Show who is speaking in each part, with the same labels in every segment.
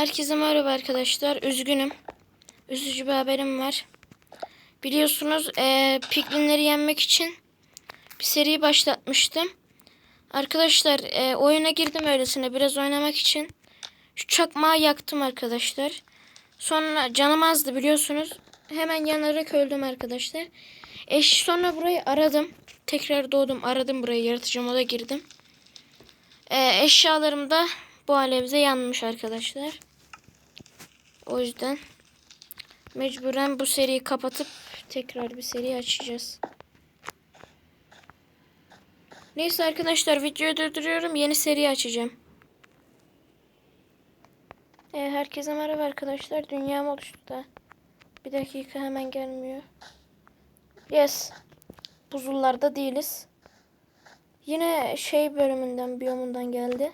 Speaker 1: Herkese merhaba arkadaşlar. Üzgünüm. Üzücü bir haberim var. Biliyorsunuz eee piklinleri yenmek için bir seri başlatmıştım. Arkadaşlar eee, oyuna girdim öylesine biraz oynamak için. Şu çakmağı yaktım arkadaşlar. Sonra canım azdı biliyorsunuz. Hemen yanarak öldüm arkadaşlar. Eş sonra burayı aradım. Tekrar doğdum aradım burayı yaratıcı moda girdim. Eee eşyalarım da bu alevde yanmış arkadaşlar. O yüzden mecburen bu seriyi kapatıp tekrar bir seri açacağız. Neyse arkadaşlar videoyu durduruyorum. Yeni seri açacağım. Ee, herkese merhaba arkadaşlar. Dünyam oluştu da. Bir dakika hemen gelmiyor. Yes. Buzullarda değiliz. Yine şey bölümünden, biyomundan geldi.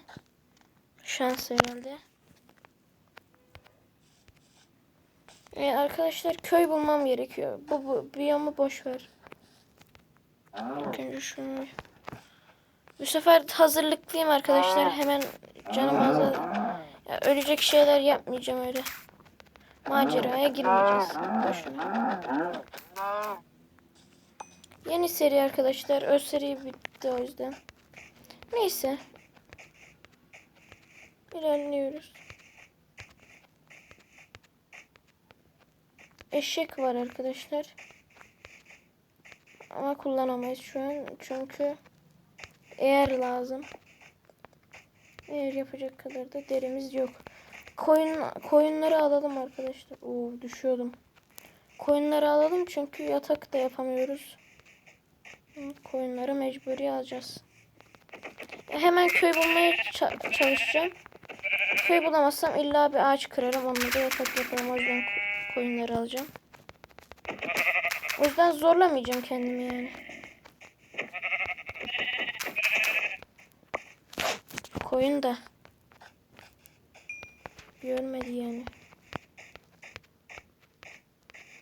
Speaker 1: Şans herhalde. Ee, arkadaşlar köy bulmam gerekiyor. Bu, bu biyomu boş ver. İlk önce şunu. Bu sefer hazırlıklıyım arkadaşlar. Hemen canım azal. Ya, ölecek şeyler yapmayacağım öyle. Maceraya girmeyeceğiz. Boşuna. Yeni seri arkadaşlar. Öz seri bitti o yüzden. Neyse. İlerliyoruz. Eşek var arkadaşlar. Ama kullanamayız şu an. Çünkü eğer lazım. Eğer yapacak kadar da derimiz yok. Koyun koyunları alalım arkadaşlar. Oo düşüyordum. Koyunları alalım çünkü yatak da yapamıyoruz. Koyunları mecburi alacağız. Hemen köy bulmaya ça- çalışacağım. Köy bulamazsam illa bir ağaç kırarım. Onunla da yatak yaparım. O yüzden koyunları alacağım. O yüzden zorlamayacağım kendimi yani. Koyun da görmedi yani.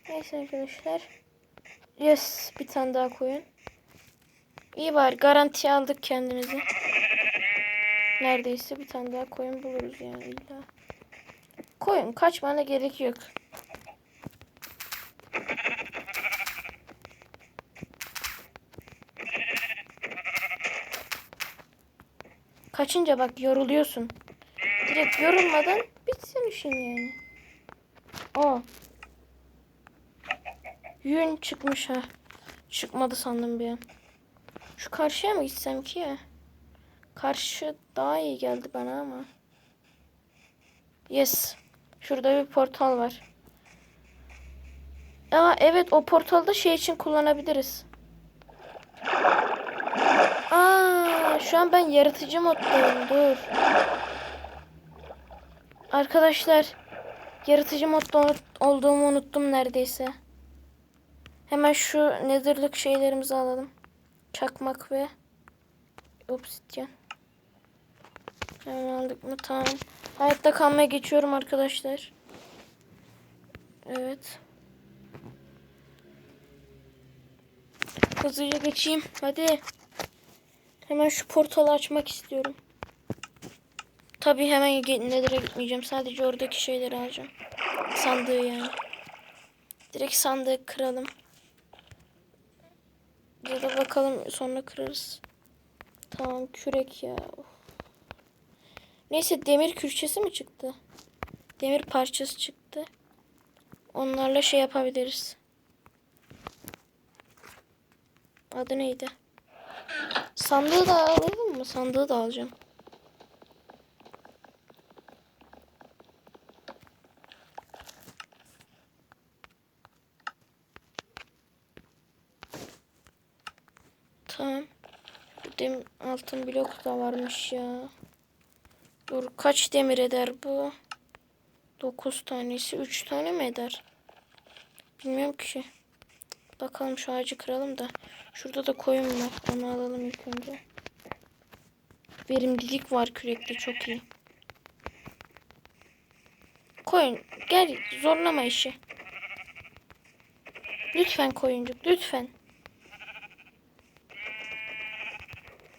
Speaker 1: Neyse arkadaşlar. Yes bir tane daha koyun. İyi var garanti aldık kendimizi. Neredeyse bir tane daha koyun buluruz yani illa. Koyun kaçmana gerek yok. Kaçınca bak yoruluyorsun. Direkt yorulmadan bitsin işin yani. Aa. Yün çıkmış ha. Çıkmadı sandım bir an. Şu karşıya mı gitsem ki ya? Karşı daha iyi geldi bana ama. Yes. Şurada bir portal var. Aa evet o portalda şey için kullanabiliriz. Aa şu an ben yaratıcı moddayım. Dur. Arkadaşlar yaratıcı modda olduğumu unuttum neredeyse. Hemen şu netherlık şeylerimizi alalım. Çakmak ve obsidyen. Hemen aldık mı? Tamam. Hayatta kalmaya geçiyorum arkadaşlar. Evet. Hızlıca geçeyim. Hadi. Hemen şu portalı açmak istiyorum. Tabii hemen Nether'a gitmeyeceğim. Sadece oradaki şeyleri alacağım. Sandığı yani. Direkt sandığı kıralım. Ya da bakalım sonra kırarız. Tamam kürek ya. Of. Neyse demir kürçesi mi çıktı? Demir parçası çıktı. Onlarla şey yapabiliriz. Adı neydi? Sandığı da alalım mı? Sandığı da alacağım. Tamam. Dem altın blok da varmış ya. Dur kaç demir eder bu? 9 tanesi 3 tane mi eder? Bilmiyorum ki. Bakalım şu ağacı kıralım da. Şurada da koyun var. Onu alalım ilk önce. Verimlilik var kürekte çok iyi. Koyun gel zorlama işi. Lütfen koyuncuk lütfen.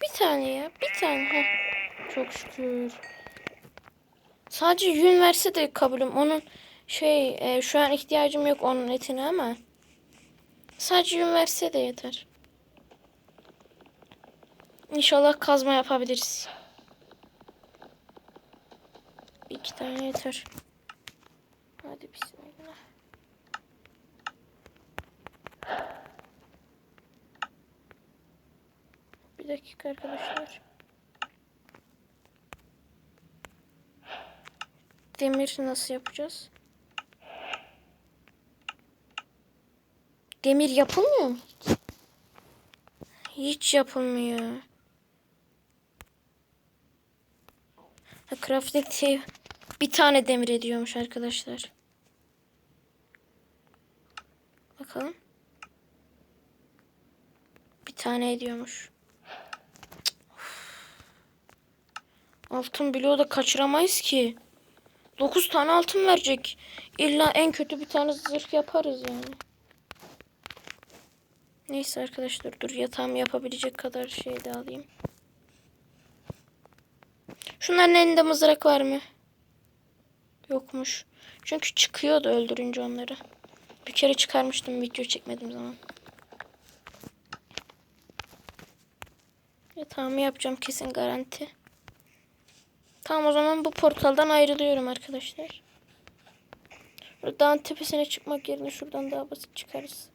Speaker 1: Bir tane ya bir tane. Heh. Çok şükür. Sadece yün verse de kabulüm. Onun şey e, şu an ihtiyacım yok onun etine ama sadece yün verse de yeter. İnşallah kazma yapabiliriz. İki tane yeter. Hadi bismillah. Bir dakika arkadaşlar. Demir nasıl yapacağız? Demir yapılmıyor mu hiç? Yapılmıyor. Ha, crafting table bir tane demir ediyormuş arkadaşlar. Bakalım. Bir tane ediyormuş. Altın bloğu da kaçıramayız ki. 9 tane altın verecek. İlla en kötü bir tane zırh yaparız yani. Neyse arkadaşlar dur yatağımı yapabilecek kadar şey de alayım. Şunların elinde mızrak var mı? Yokmuş. Çünkü çıkıyordu öldürünce onları. Bir kere çıkarmıştım video çekmedim zaman. Yatağımı yapacağım kesin garanti. Tamam o zaman bu portaldan ayrılıyorum arkadaşlar. Dağın tepesine çıkmak yerine şuradan daha basit çıkarız.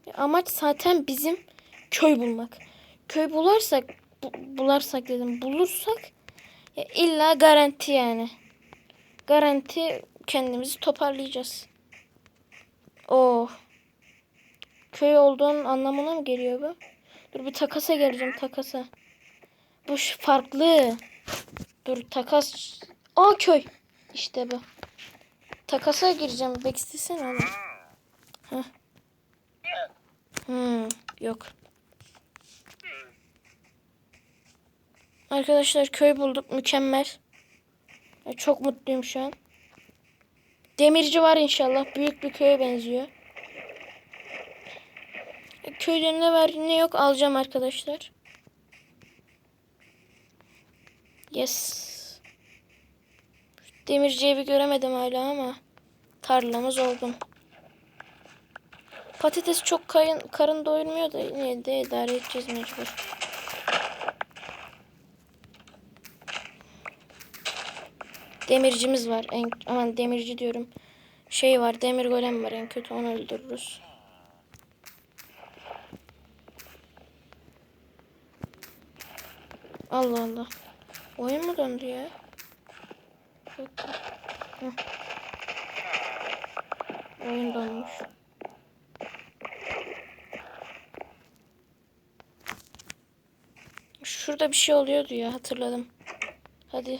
Speaker 1: Ya Amaç zaten bizim köy bulmak. Köy bularsak, bu, bularsak dedim, bulursak ya illa garanti yani. Garanti kendimizi toparlayacağız. Oh. Köy olduğunun anlamına mı geliyor bu? Dur bir takasa geleceğim takasa. Bu farklı. Dur takas. Aa köy. İşte bu. Takasa gireceğim. Beklesene oğlum. Heh. Hmm, yok. Arkadaşlar köy bulduk. Mükemmel. Çok mutluyum şu an. Demirci var inşallah. Büyük bir köye benziyor. E, Köyde ne var ne yok alacağım arkadaşlar. Yes. Demirciyi bir göremedim hala ama tarlamız olgun. Patates çok kayın, karın doyurmuyor da yine de idare edeceğiz mecbur. Demircimiz var. En, aman demirci diyorum. Şey var demir golem var en kötü onu öldürürüz. Allah Allah. Oyun mu döndü ya? Oyun donmuş. Şurada bir şey oluyordu ya hatırladım. Hadi.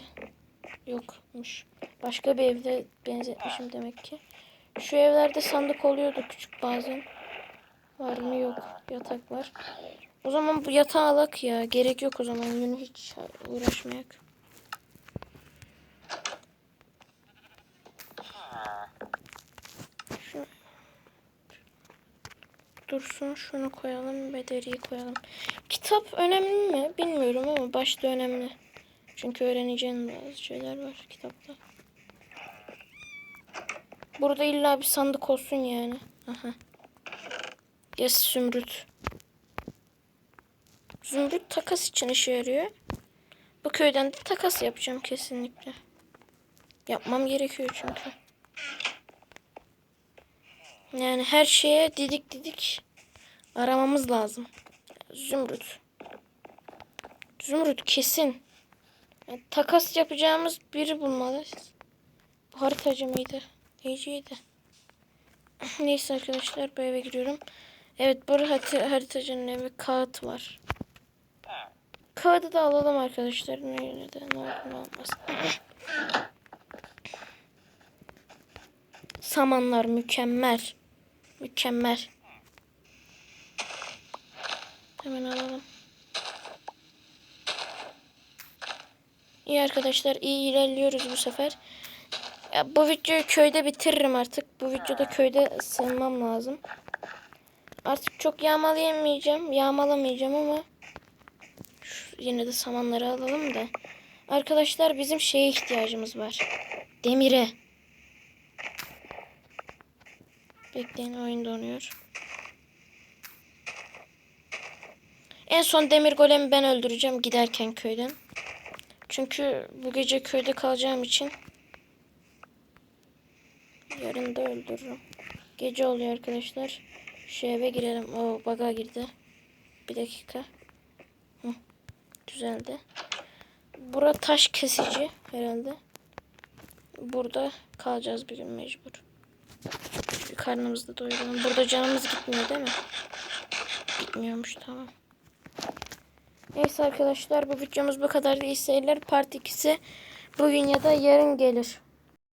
Speaker 1: Yokmuş. Başka bir evde benzetmişim demek ki. Şu evlerde sandık oluyordu küçük bazen. Var mı yok. Yatak var. O zaman bu yatağı alak ya. Gerek yok o zaman. Yünü hiç uğraşmayak. Dursun şunu koyalım ve deriyi koyalım. Kitap önemli mi? Bilmiyorum ama başta önemli. Çünkü öğreneceğin bazı şeyler var kitapta. Burada illa bir sandık olsun yani. Aha. Yes zümrüt. Zümrüt takas için işe yarıyor. Bu köyden de takas yapacağım kesinlikle. Yapmam gerekiyor çünkü. Yani her şeye didik didik aramamız lazım. Zümrüt. Zümrüt kesin. Yani takas yapacağımız biri bulmalıyız. Bu haritacı mıydı? Neyciydi? Neyse arkadaşlar bu eve giriyorum. Evet bu harita, haritacının evi kağıt var. Kağıdı da alalım arkadaşlar. Ne, de, ne olur ne olmaz. Samanlar mükemmel. Mükemmel. Hemen alalım. İyi arkadaşlar iyi ilerliyoruz bu sefer. Ya, bu videoyu köyde bitiririm artık. Bu videoda köyde sığınmam lazım. Artık çok yağmalayamayacağım. Yağmalamayacağım ama şu, yine de samanları alalım da. Arkadaşlar bizim şeye ihtiyacımız var. Demire. Bekleyin oyun donuyor. En son demir golemi ben öldüreceğim giderken köyden. Çünkü bu gece köyde kalacağım için yarın da öldürürüm. Gece oluyor arkadaşlar. Şu eve girelim. O baga girdi. Bir dakika. Hı, düzeldi. Bura taş kesici herhalde. Burada kalacağız bir gün mecbur. Karnımızı da doyuralım. Burada canımız gitmiyor değil mi? Gitmiyormuş tamam. Neyse arkadaşlar bu videomuz bu kadar. İyi seyirler. Part 2'si bugün ya da yarın gelir.